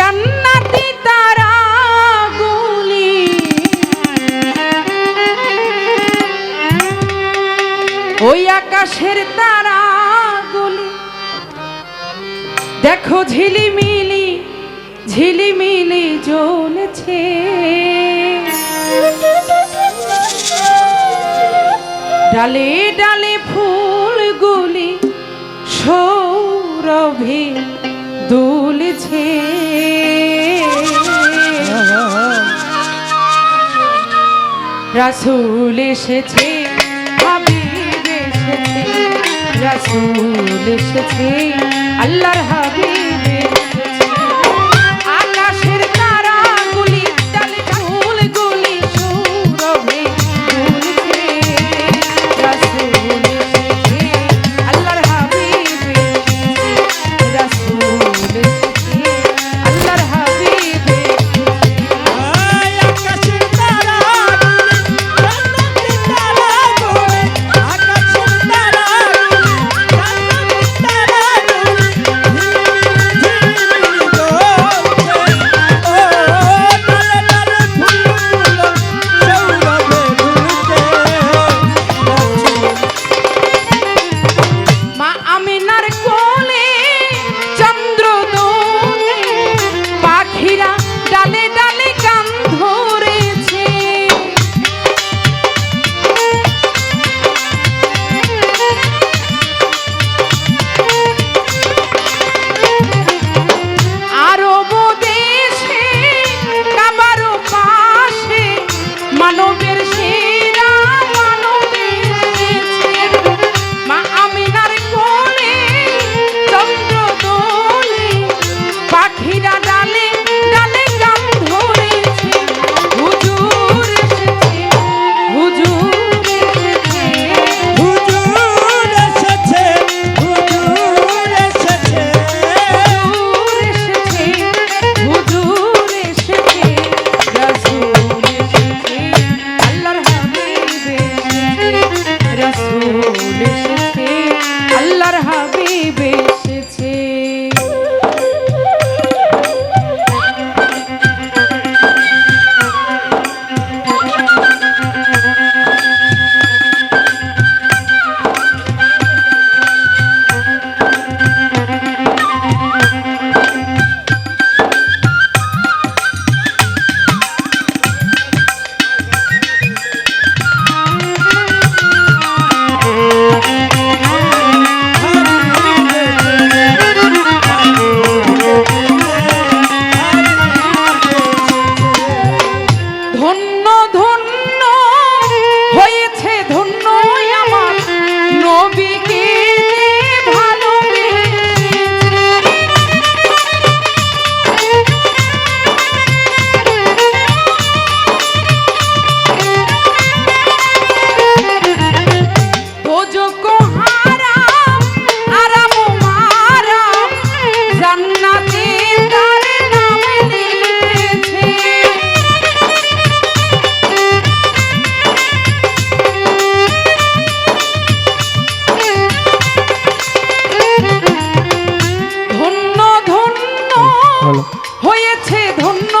জান্নাতি তারা গুলি। ওই আকাশের তারাগুলি দেখো ঝিলিমিলি ঝিলিমিলি জ্বলছে। ডালে ডালে ফুলগুলি সৌরভে দুলছে। রাসুল এসেছে হাবিব এসেছে। রাসুল এসেছে আল্লাহর হাবিব হয়েছে ধন্য